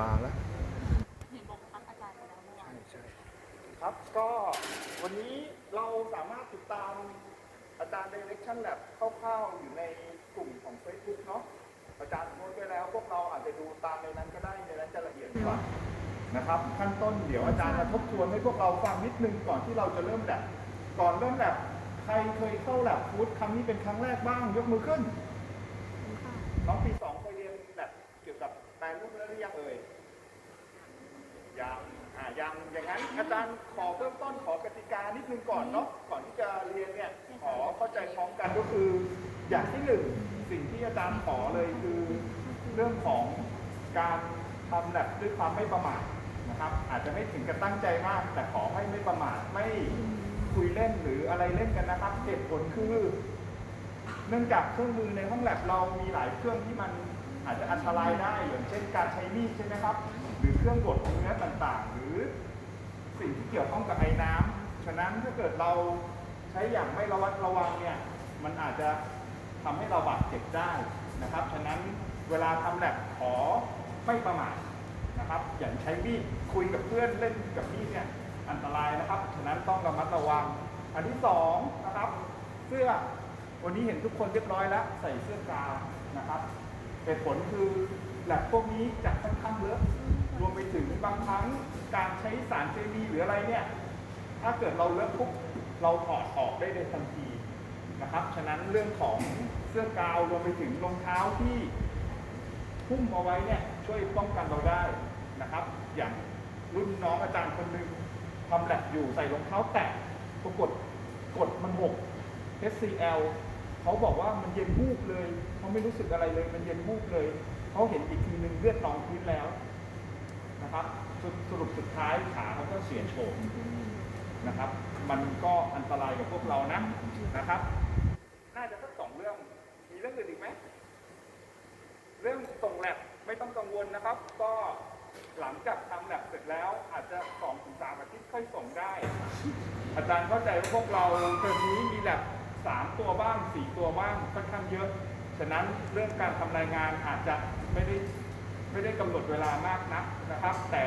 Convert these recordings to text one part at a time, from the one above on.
ลาแล้วเห็นบอกทักอาจารย์ไปแล้วเมื่อวานใช่ครับก็วันนี้เราสามารถติดตามอาจารย์ Direction Lab คร่าวๆอยู่ในกลุ่มของ Facebook เนาะอาจารย์โพสต์ไว้แล้ว พวกเราอาจจะดูตามในนั้นก็ได้ในนั้นจะละเอียดกว่านะครับขั้นต้นเดี๋ยวอาจารย์จะทบทวนให้พวกเราฟังนิดนึงก่อนที่เราจะเริ่มแลบก่อนเริ่มแลบใครเคยเข้าแลบฟู้ดครั้งนี้เป็นครั้งแรกบ้างยกมือขึ้นน้องปีสองเคยเรียนแบบเกี่ยวกับแปลรูปแล้วหรือยังเอ่ยยังอ่ายังอย่างนั้นอาจารย์ขอเริ่มต้นขอกติกานิดนึงก่อนเนาะก่อนที่จะเรียนเนี่ยขอเข้าใจพร้อมกันก็คือ อย่างที่หนึ่งสิ่งที่อาจารย์ขอเลยคือเรื่องของการทำแบบด้วยความไม่ประมาทนะครับ อาจจะไม่ถึงกับตั้งใจมาก แต่ขอให้ไม่ประมาทไม่คุยเล่นหรืออะไรเล่นกันนะครับเหตุผลคือ เนื่องจากเครื่องมือในห้องแลบเรามีหลายเครื่องที่มัน อาจจะอันตรายได้อย่างเช่นการใช้มีดใช่ไหมครับ หรือเครื่องบดเนื้อต่างๆ หรือสิ่งที่เกี่ยวข้องกับไอ้น้ำฉะนั้นถ้าเกิดเราใช้อย่างไม่ระวัดระวังเนี่ยมันอาจจะทำให้เราบาดเจ็บได้นะครับ ฉะนั้นเวลาทำแลบขอไม่ประมาทนะครับ อย่างใช้มีดคุยกับเพื่อนเล่นกับมีดเนี่ยอันตรายนะครับ ฉะนั้นต้องระมัดระวัง อันที่สองนะครับ เสื้อวันนี้เห็นทุกคนเรียบร้อยแล้ว ใส่เสื้อกาวนะครับ เหตุผลคือแลบพวกนี้จะค่อนข้างเลอะรวมไปถึงบางครั้งการใช้สารเคมีหรืออะไรเนี่ย ถ้าเกิดเราเลอะปุ๊บเราถอดออกได้ในทันทีนะครับ ฉะนั้นเรื่องของเสื้อกาวรวมไปถึงรองเท้าที่หุ้มเอาไว้เนี่ยช่วยป้องกันเราได้นะครับ อย่างรุ่นน้องอาจารย์คนหนึ่งทำแลบอยู่ใส่รองเท้าแตะปรากฏกดมันหก HCL เขาบอกว่ามันเย็นวูบเลยเขาไม่รู้สึกอะไรเลย มันเย็นวูบเลยเขาเห็นอีกทีหนึ่งเลือดนองพื้นแล้วนะครับสรุปสรุปสุดท้ายขาเขาก็เสียโฉมนะครับ มันก็อันตรายกับพวกเรานะนะครับ น่าจะสักสองเรื่อง มีเรื่องอื่นอีกไหมเรื่องส่งแลบไม่ต้องกังวลนะครับ ก็หลังจากทำแลบเสร็จแล้ว อาจจะสองถึงสามอาทิตย์ค่อยส่งได้ อาจารย์เข้าใจว่าพวกเราเทอมนี้มีแลบ สามตัวบ้างสี่ตัวบ้างค่อนข้างเยอะ ฉะนั้นเรื่องการทำรายงานอาจจะไม่ได้ไม่ได้กำหนดเวลามากนักนะครับ แต่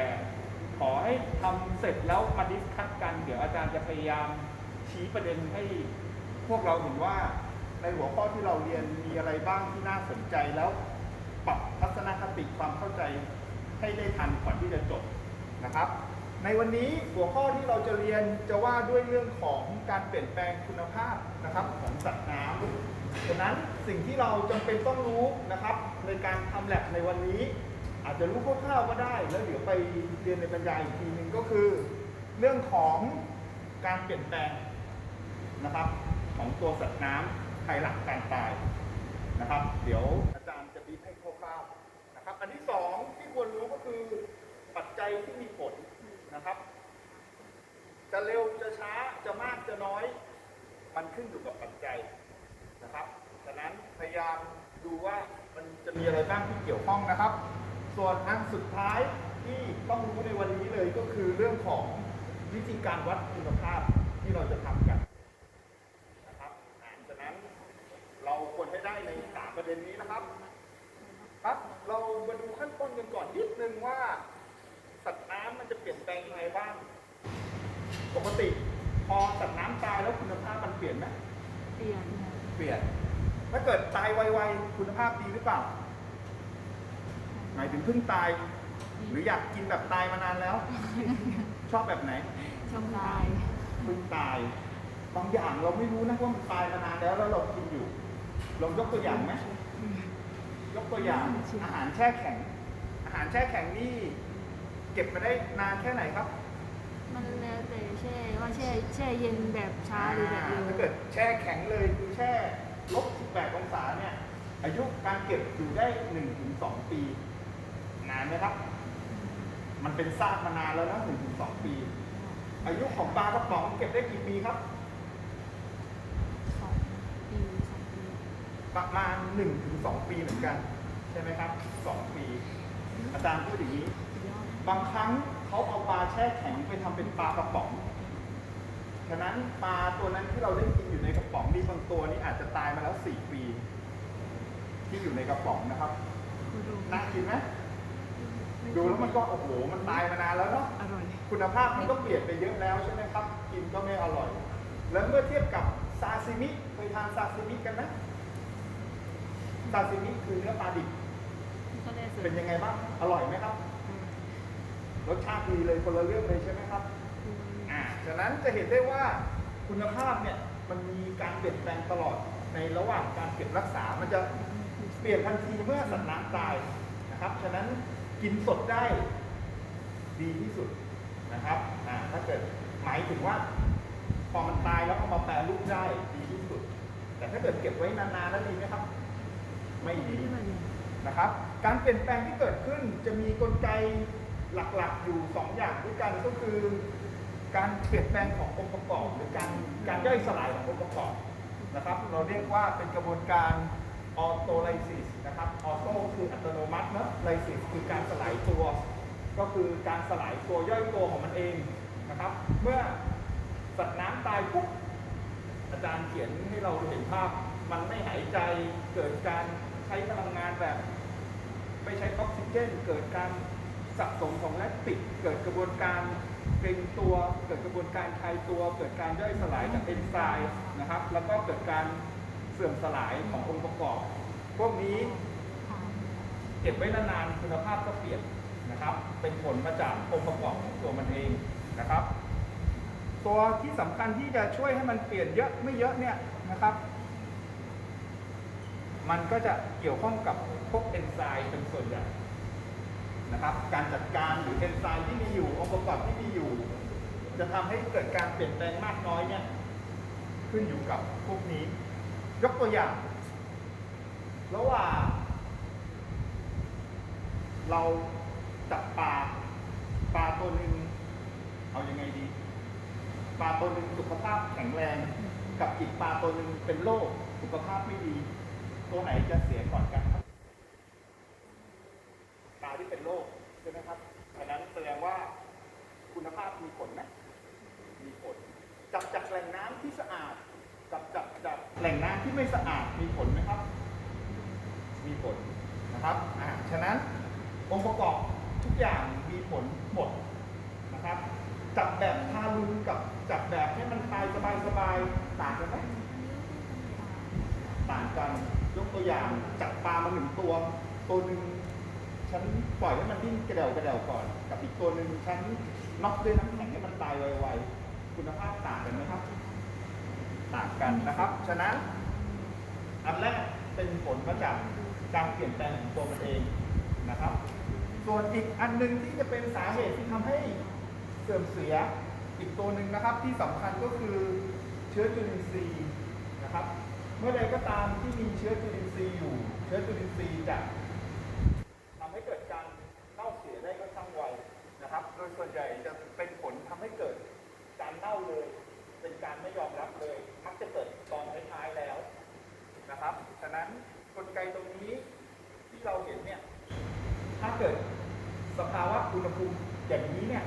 ขอให้ทำเสร็จแล้วมาดิสคัตกัน เดี๋ยวอาจารย์จะพยายามชี้ประเด็นให้พวกเราเห็นว่าในหัวข้อที่เราเรียนมีอะไรบ้างที่น่าสนใจแล้วปรับทัศนคติความเข้าใจให้ได้ทันก่อนที่จะจบนะครับ ในวันนี้หัวข้อที่เราจะเรียนจะว่าด้วยเรื่องของการเปลี่ยนแปลงคุณภาพนะครับของสัตว์น้ำฉะนั้นสิ่งที่เราจำเป็นต้องรู้นะครับ ในการทำแลบในวันนี้ อาจจะรู้คร่าวๆก็ได้ แล้วเดี๋ยวไปเรียนในบรรยายอีกทีหนึ่งก็คือ เรื่องของการเปลี่ยนแปลงนะครับ ของตัวสัตว์น้ำภายหลังการตายนะครับ เดี๋ยวอาจารย์จะบีบให้คร่าวๆนะครับ อันที่สองที่ควรรู้ก็คือปัจจัยที่มีผล นะครับ จะเร็วจะช้าจะมากจะน้อย มันขึ้นอยู่กับปัจจัยนะครับฉะนั้นพยายามดูว่ามันจะมีอะไรบ้างที่เกี่ยวข้องนะครับ ส่วนอันสุดท้ายที่ต้องรู้ในวันนี้เลยก็คือเรื่องของวิธีการวัดคุณภาพที่เราจะทำกันนะครับฉะนั้นเราควรให้ได้ในสามประเด็นนี้นะครับครับเรามาดูขั้นต้นกันก่อนนิดนึงว่า สัตว์น้ำมันจะเปลี่ยนแปลงยังไงบ้าง ปกติพอสัตว์น้ำตายแล้วคุณภาพมันเปลี่ยนไหมเปลี่ยนเปลี่ยน ถ้าเกิดตายไวๆคุณภาพดีหรือเปล่า หมายถึงเพิ่งตาย หรืออยากกินแบบตายมานานแล้ว ชอบแบบไหนช่องลายเพิ่งตาย บางอย่างเราไม่รู้นะว่ามันตายมานานแล้วแล้วเรากินอยู่ ลองยกตัวอย่างไหม ยกตัวอย่างอาหารแช่แข็ง อาหารแช่แข็งนี่ เก็บมาได้นานแค่ไหนครับมันแล้วแต่แช่ว่าแช่แช่เย็นแบบช้าหรือแบบเร็วถ้าเกิดแช่แข็งเลยคือแช่ลบ18องศาเนี่ย อายุการเก็บอยู่ได้1ถึง2ปี นานไหมครับ มันเป็นซากมานานแล้วนะ1ถึง2ปี อายุของปลากระป๋องเก็บได้กี่ปีครับ สองปีสองปีประมาณ1ถึง2ปีเหมือนกัน ใช่ไหมครับ 2 ปี อาจารย์พูดอย่างนี้สุดยอด บางครั้งเขาเอาปลาแช่แข็งไปทำเป็นปลากระป๋อง ฉะนั้นปลาตัวนั้นที่เราได้กินอยู่ในกระป๋องมีบางตัวนี่อาจจะตายมาแล้ว4ปี ที่อยู่ในกระป๋องนะครับคุณดูน่ากินไหมดูแล้วมันก็โอ้โห มันตายมานานแล้วเนาะอร่อยคุณภาพมันก็เปลี่ยนไปเยอะแล้วใช่ไหมครับ กินก็ไม่อร่อย แล้วเมื่อเทียบกับซาซิมิ เคยทานซาซิมิกันไหมซาซิมิคือเนื้อปลาดิบก็ได้เสร็จเป็นยังไงบ้าง อร่อยไหมครับ รสชาติดีเลยคนละเรื่องเลยใช่ไหมครับอ่าฉะนั้นจะเห็นได้ว่าคุณภาพเนี่ยมันมีการเปลี่ยนแปลงตลอดในระหว่างการเก็บรักษา มันจะเปลี่ยนทันทีเมื่อสัตว์น้ำตายนะครับ ฉะนั้นกินสดได้ดีที่สุดนะครับอ่าถ้าเกิดหมายถึงว่าพอมันตายแล้วเอามาแปรรูปได้ดีที่สุด แต่ถ้าเกิดเก็บไว้นานๆแล้วดีไหมครับ ไม่ดีนะครับ การเปลี่ยนแปลงที่เกิดขึ้นจะมีกลไก หลักๆอยู่ 2 อย่างด้วยกันก็คือ การเปลี่ยนแปลงขององค์ประกอบ หรือการการย่อยสลายขององค์ประกอบนะครับ เราเรียกว่าเป็นกระบวนการออโตไลซิสนะครับออโตคืออัตโนมัตินะไลซิสคือการสลายตัว ก็คือการสลายตัวย่อยตัวของมันเองนะครับ เมื่อสัตว์น้ำตายปุ๊บอาจารย์เขียนให้เราเห็นภาพ มันไม่หายใจเกิดการใช้พลังงานแบบ ไม่ใช้ออกซิเจนเกิดการ สะสมของแลคติกเกิดกระบวนการเกร็งตัวเกิดกระบวนการคลายตัวเกิดการย่อยสลายจากเอนไซม์นะครับ แล้วก็เกิดการเสื่อมสลายขององค์ประกอบ พวกนี้เก็บไว้นานๆคุณภาพก็เปลี่ยนนะครับ เป็นผลมาจากองค์ประกอบของตัวมันเองนะครับ ตัวที่สำคัญที่จะช่วยให้มันเปลี่ยนเยอะไม่เยอะเนี่ยนะครับ มันก็จะเกี่ยวข้องกับพวกเอนไซม์เป็นส่วนใหญ่ นะครับ การจัดการหรือเอนไซม์ที่มีอยู่องค์ประกอบที่มีอยู่ จะทำให้เกิดการเปลี่ยนแปลงมากน้อยเนี่ยขึ้นอยู่กับพวกนี้ ยกตัวอย่างระหว่างเราจับปลาปลาตัวหนึ่งเอายังไงดี ปลาตัวหนึ่งสุขภาพแข็งแรง กับอีกปลาตัวหนึ่งเป็นโรคสุขภาพไม่ดี ตัวไหนจะเสียก่อนกันครับปลาที่เป็นโรคใช่ไหมครับฉะนั้นแสดงว่า คุณภาพมีผลไหมมีผล จับจากแหล่งน้ำที่สะอาดกับจับจากแหล่งน้ำที่ไม่สะอาดมีผลไหมครับ มีผลนะครับอ่าฉะนั้นองค์ประกอบทุกอย่างมีผลหมดนะครับ จับแบบทารุณกับจับแบบให้มันคลายสบายๆต่างกันไหมต่างกันยกตัวอย่างจับปลามาหนึ่งตัว ตัวหนึ่ง ฉันปล่อยให้มันดิ้นกระเดวกระเดวก่อน กับอีกตัวหนึ่งฉันน็อกด้วยน้ำแข็งให้มันตายไวๆคุณภาพต่างกันไหมครับ ต่างกันนะครับ ฉะนั้นอันแรกเป็นผลมาจากการเปลี่ยนแปลงของตัวมันเองนะครับ ส่วนอีกอันหนึงที่จะเป็นสาเหตุที่ทำให้เสื่อมเสียอีกตัวหนึ่งนะครับ ที่สำคัญก็คือเชื้อจุลินทรีย์นะครับ เมื่อใดก็ตามที่มีเชื้อจุลินทรีย์อยู่ เชื้อจุลินทรีย์จะทำให้เกิดการเน่าเสียได้ค่อนข้างไวนะครับ โดยส่วนใหญ่จะเป็นผลทำให้เกิดการเน่าเลย เป็นการไม่ยอมรับเลยมักจะเกิดตอนท้ายๆแล้วนะครับ ฉะนั้นกลไกตรงนี้ที่เราเห็นเนี่ย ถ้าเกิดสภาวะอุณหภูมิอย่างนี้เนี่ย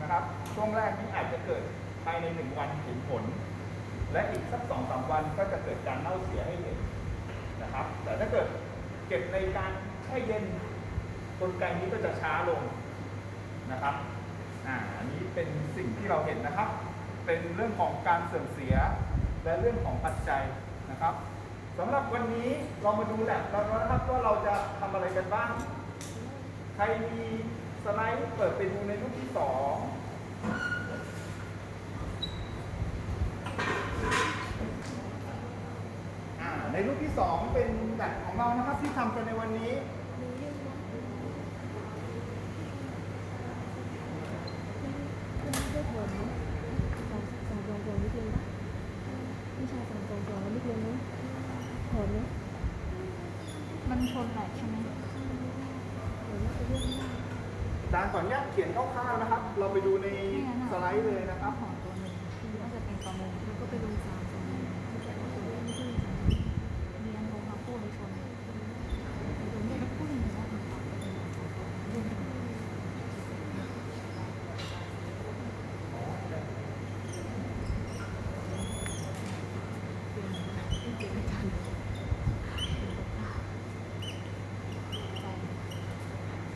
นะครับ ช่วงแรกนี้อาจจะเกิดภายในหนึ่งวันเห็นผล และอีกสักสองสามวันก็จะเกิดการเน่าเสียให้เห็นนะครับ แต่ถ้าเกิดเก็บในการแช่เย็นกลไกนี้ก็จะช้าลง นะครับอ่าอันนี้เป็นสิ่งที่เราเห็นนะครับ เป็นเรื่องของการเสื่อมเสีย และเรื่องของปัจจัยนะครับสำหรับวันนี้เรามาดูแลบกันแล้วนะครับว่าเราจะทำอะไรกันบ้าง ใครมีสไลด์เปิดไปดูในรูปที่สองอ่าในรูปที่สองเป็นแบบของเรานะครับที่ทำกันในวันนี้ มันชนแหลกใช่ไหมอาจารย์ขออนุญาตเขียนคร่าวๆนะครับ เราไปดูในสไลด์เลยนะครับ ของตัวหนึ่งที่น่าจะเป็นประมงแล้วก็ไปลงสามตรงนี้ที่จะเอาตัวเล่นที่เรียนลงมาพูดในชนตัวนี้ก็พูดอย่างนี้นะ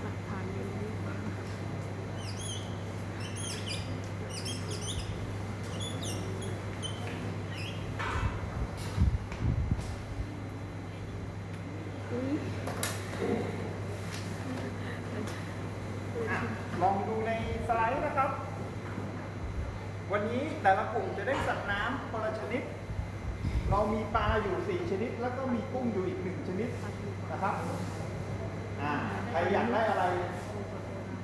หลักฐานเลย ลองดูในสไลด์นะครับ วันนี้ แต่ละกลุ่มจะได้สัตว์น้ำคนละชนิด เรามีปลาอยู่ 4 ชนิด แล้วก็มีกุ้งอยู่อีกหนึ่งชนิดนะครับใครอยากได้อะไร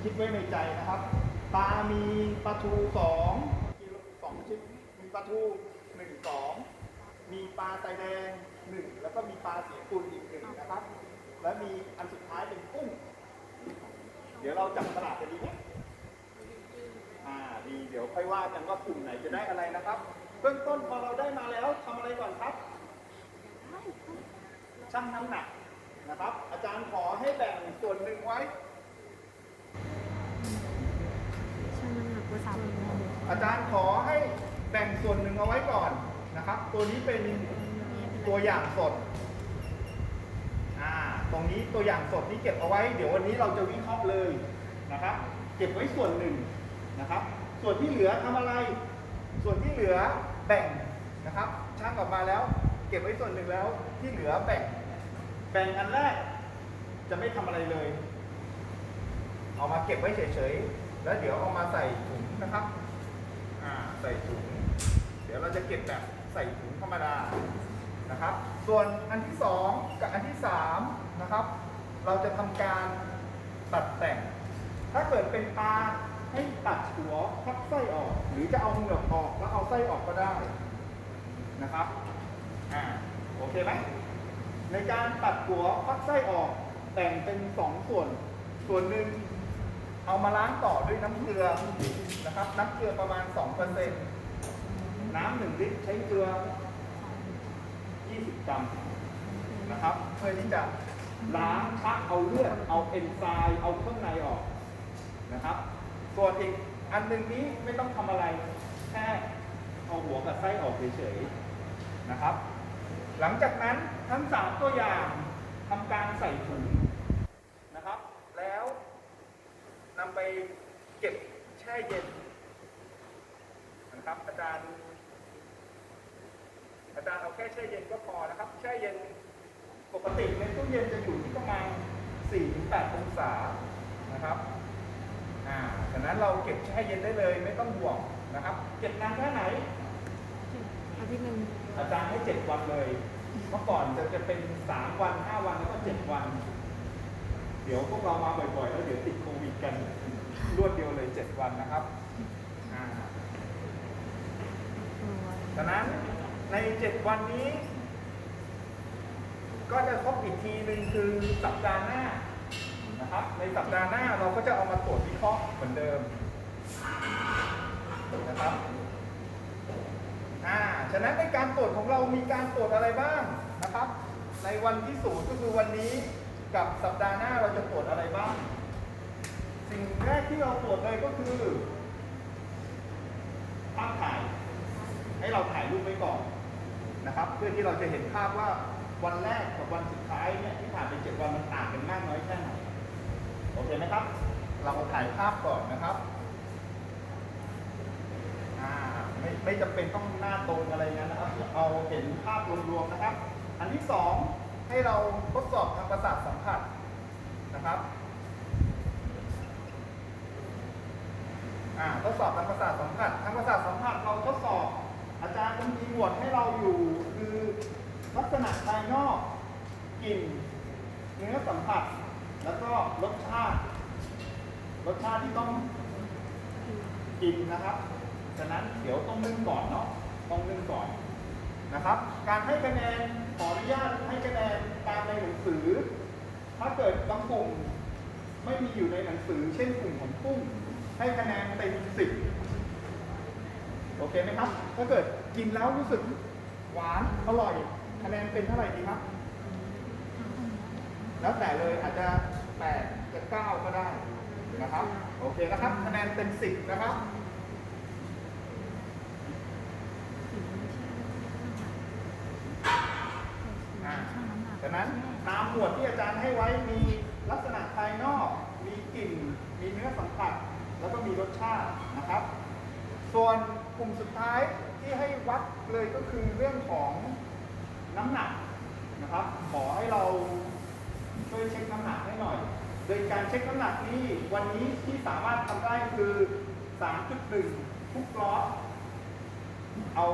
คิดไว้ในใจนะครับ ปลา มีปลาทูสองกิโลสองชิ้นมีปลาทูหนึ่งสองมีปลาไตแดงหนึ่งแล้วก็มีปลาสีกุลอีกหนึ่งนะครับ และมีอันสุดท้ายเป็นกุ้ง เดี๋ยวเราจับตลาดกันดีไหม ดี เดี๋ยวค่อยว่ากันว่ากลุ่มไหนจะได้อะไรนะครับ เบื้องต้นพอเราได้มาแล้วทำอะไรก่อนครับ ชั่งน้ำหนักนะครับ อาจารย์ขอให้แบ่งส่วนหนึ่งไว้ ช่างน้ำหนักภาษาเป็นอาจารย์ขอให้แบ่งส่วนหนึ่งเอาไว้ก่อนนะครับ ตัวนี้เป็นตัวอย่างสดอ่าตรงนี้ตัวอย่างสดนี่เก็บเอาไว้ เดี๋ยววันนี้เราจะวิเคราะห์เลยนะครับ เก็บไว้ส่วนหนึ่งนะครับ ส่วนที่เหลือทำอะไร ส่วนที่เหลือแบ่งนะครับช่างออกมาแล้ว เก็บไว้ส่วนหนึ่งแล้วที่เหลือแบ่ง แบ่งอันแรกจะไม่ทำอะไรเลย เอามาเก็บไว้เฉยๆ แล้วเดี๋ยวเอามาใส่ถุงนะครับใส่ถุง เดี๋ยวเราจะเก็บแบบใส่ถุงธรรมดานะครับ ส่วนอันที่สองกับอันที่สามนะครับ เราจะทำการตัดแต่ง ถ้าเกิดเป็นปลา ให้ตัดหัวคัดไส้ออก หรือจะเอาเหงือกออกแล้วเอาไส้ออกก็ได้นะครับอ่าโอเคไหมในการตัดหัวพักไส้ออกแบ่งเป็นสองส่วน ส่วนหนึ่งเอามาล้างต่อด้วยน้ำเกลือนะครับ น้ำเกลือประมาณ2%น้ำหนึ่งลิตรใช้เกลือ 20 กรัมนะครับ เพื่อที่จะล้างชักเอาเลือด เอาเอนไซม์เอาเครื่องในออกนะครับ ส่วนอีกอันหนึ่งนี้ไม่ต้องทำอะไร แค่เอาหัวกับไส้ออกเฉยๆนะครับ หลังจากนั้นทั้งสามตัวอย่างทำการใส่ถุงนะครับ แล้วนำไปเก็บแช่เย็นนะครับอาจารย์อาจารย์เอาแค่แช่เย็นก็พอนะครับแช่เย็นปกติในตู้เย็นจะอยู่ที่ประมาณ4-8องศานะครับ อ่าฉะนั้นเราเก็บแช่เย็นได้เลยไม่ต้องห่วงนะครับ เก็บนานแค่ไหน อาทิตย์หนึ่งอาจารย์ให้เจ็ดวันเลย เมื่อก่อนจะจะเป็นสามวันห้าวันแล้วก็เจ็ดวัน เดี๋ยวพวกเรามาบ่อยๆ แล้วเดี๋ยวติดโควิดกันรวดเดียวเลยเจ็ดวันนะครับอ่าฉะนั้นในเจ็ดวันนี้ ก็จะครบอีกทีหนึ่งคือสัปดาห์หน้า นะครับ ในสัปดาห์หน้าเราก็จะเอามาตรวจวิเคราะห์เหมือนเดิมนะครับอ่าฉะนั้นในการตรวจของเรามีการตรวจอะไรบ้างนะครับ ในวันที่ศูนย์ก็คือวันนี้กับสัปดาห์หน้าเราจะตรวจอะไรบ้าง สิ่งแรกที่เราตรวจเลยก็คือภาพถ่าย ให้เราถ่ายรูปไว้ก่อนนะครับ เพื่อที่เราจะเห็นภาพว่าวันแรกกับวันสุดท้ายเนี่ยที่ผ่านไปเจ็ดวันมันต่างกันมากน้อยแค่ไหน โอเคไหมครับ เราถ่ายภาพก่อนนะครับอ่าไม่ไม่จำเป็นต้องหน้าตรงอะไรนะนะครับ เอาเห็นภาพรวมๆนะครับ อันที่สองให้เราทดสอบทางประสาทสัมผัสนะครับทดสอบทางประสาทสัมผัสทางประสาทสัมผัสเราทดสอบ อาจารย์จะมีหมวดให้เราอยู่คือลักษณะภายนอกกลิ่นเนื้อสัมผัส แล้วก็รสชาติ รสชาติที่ต้องกินนะครับฉะนั้นเดี๋ยวต้องนึ่งก่อนเนาะต้องนึ่งก่อนนะครับ การให้คะแนนขออนุญาตให้คะแนนตามในหนังสือ ถ้าเกิดบางกลุ่มไม่มีอยู่ในหนังสือ เช่นกลุ่มของกุ้งให้คะแนนเต็มสิบโอเคไหมครับ ถ้าเกิดกินแล้วรู้สึกหวานอร่อย คะแนนเป็นเท่าไหร่ดีครับ แล้วแต่เลยอาจจะแปดจะเก้าก็ได้นะครับ โอเคนะครับ คะแนนเต็มสิบนะครับอ่าฉะนั้นตามหมวดที่อาจารย์ให้ไว้มีลักษณะภายนอก มีกลิ่น มีเนื้อสัมผัส แล้วก็มีรสชาตินะครับ ส่วนกลุ่มสุดท้ายที่ให้วัดเลยก็คือเรื่องของน้ำหนักนะครับ ขอให้เรา ช่วยเช็คน้ำหนักให้หน่อย โดยการเช็คน้ำหนักนี้วันนี้ที่สามารถทำได้คือ 3.1 ทุกล็อเอา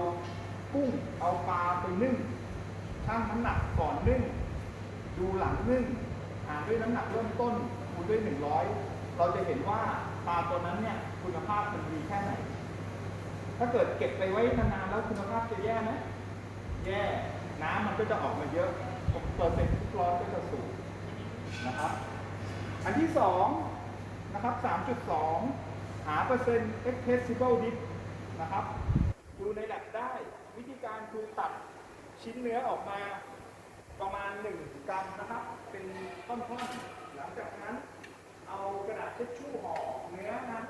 กุ้งเอาปลาไปนึ่งชั่งน้ำหนักก่อนนึ่ง ดูหลังนึ่งหารด้วยน้ำหนักเริ่มต้นคูณด้วย 100 เราจะเห็นว่าปลาตัวนั้นเนี่ยคุณภาพมันดีแค่ไหน ถ้าเกิดเก็บไปไว้นานๆแล้วคุณภาพจะแย่ไหมแย่ น้ำมันก็จะออกมาเยอะเปอร์เซ็นต์ทุกร้อนก็จะสูง นะครับ อันที่สองนะครับ 3.2 หาเปอร์เซ็นต์ accessible dip นะครับดูในแลบได้วิธีการคือตัดชิ้นเนื้อออกมาประมาณ 1กรัมนะครับ เป็นท่อนๆ หลังจากนั้น เอากระดาษเช็ดชู่ห่อเนื้อนั้น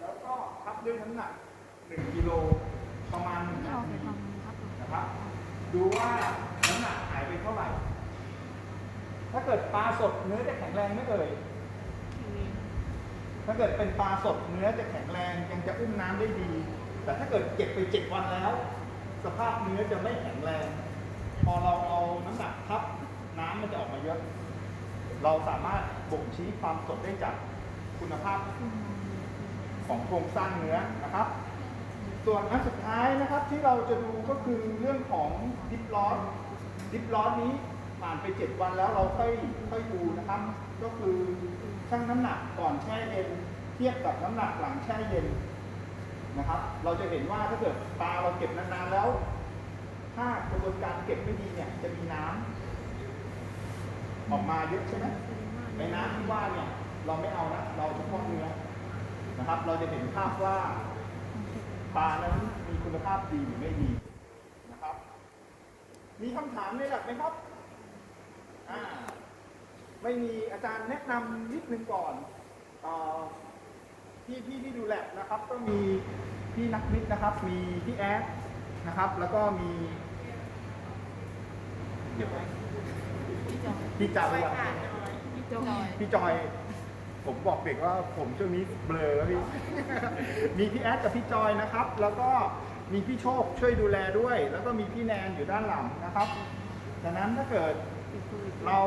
แล้วก็พับด้วยน้ำหนัก 1กิโลประมาณ1นาทีนะครับ ดูว่าน้ำหนักหายไปเท่าไหร่ ถ้าเกิดปลาสดเนื้อจะแข็งแรงไม่เอ่ย ถ้าเกิดเป็นปลาสดเนื้อจะแข็งแรงยังจะอุ้มน้ำได้ดี แต่ถ้าเกิดเก็บไปเจ็ดวันแล้ว สภาพเนื้อจะไม่แข็งแรง พอเราเอาน้ำหนักทับน้ำมันจะออกมาเยอะ เราสามารถบ่งชี้ความสดได้จากคุณภาพของโครงสร้างเนื้อนะครับ ส่วนอันสุดท้ายนะครับที่เราจะดูก็คือเรื่องของดิฟลอสดิฟลอสนี้ ผ่านไป 7 วันแล้วเราค่อยค่อยดูนะครับ ก็คือชั่งน้ำหนักก่อนแช่เย็น เทียบกับน้ำหนักหลังแช่เย็นนะครับ เราจะเห็นว่าถ้าเกิดปลาเราเก็บนานๆแล้ว ถ้ากระบวนการเก็บไม่ดีเนี่ยจะมีน้ำออกมาเยอะใช่ไหมในน้ำที่ว่าเนี่ยเราไม่เอานะเราเฉพาะเนื้อนะครับ เราจะเห็นภาพว่าปลานั้นมีคุณภาพดีหรือไม่ดีนะครับ มีคำถามในหลักไหมครับ อ่าไม่มีอาจารย์แนะนำนิดนึงก่อนเอ่อพี่พี่ที่ดูแลบนะครับ ก็มีพี่นักวิทย์นะครับ มีพี่แอดนะครับ แล้วก็มีเดี๋ยวพี่จ่าเลยพี่จอยพี่จอย ผมบอกเด็กว่าผมช่วงนี้เบลอแล้วพี่ มีพี่แอดกับพี่จอยนะครับ แล้วก็มีพี่โชคช่วยดูแลด้วย แล้วก็มีพี่แนนอยู่ด้านหลังนะครับดังนั้นถ้าเกิด เรา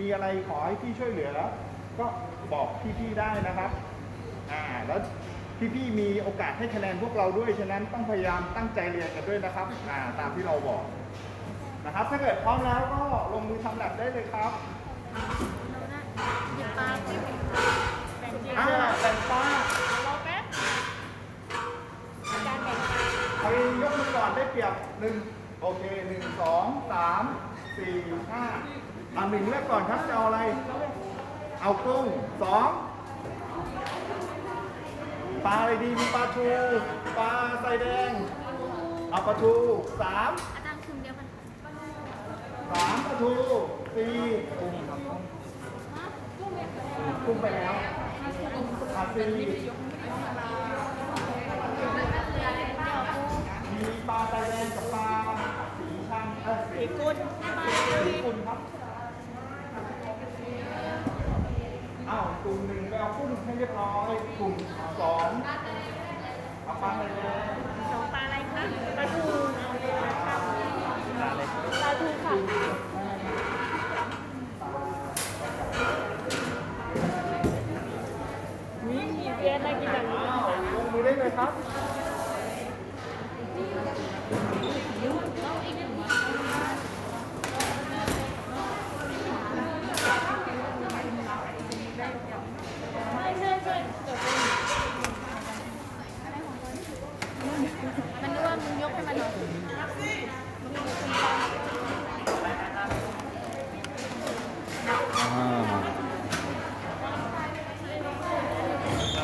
มีอะไรขอให้พี่ช่วยเหลือ ก็บอกพี่ๆได้นะครับ อ่าแล้วพี่ๆมีโอกาสให้คะแนนพวกเราด้วยฉะนั้นต้องพยายามตั้งใจเรียนกันด้วยนะครับ อ่าตามที่เราบอกนะครับ ถ้าเกิดพร้อมแล้วก็ลงมือทำแลบได้เลยครับหยิบปลาที่อ่าแต่งฟ้ารอแป๊บอาจารย์แบ่งใครยกมือก่อนได้เปรียบหนึ่งโอเคหนึ่งสองสาม สี่ห้าอ่าหนึ่งเลือกก่อนครับจะเอาอะไร เอากุ้งสองปลาอะไรดีมีปลาทูปลาไซแดง เอาปลาทูสามอาจารย์คืนเดียวกันสามปลาทูสี่กุ้งครับกุ้งไปแล้วปลาสี่มีปลาไซแดงกับปลา สีกุลสีกุลครับอ้าวกลุ่มหนึ่งไปเอากุ้งให้เรียบร้อยกลุ่มสองเอาปลาไซแดงสองปลาอะไรคะปลาทูปลาทูค่ะ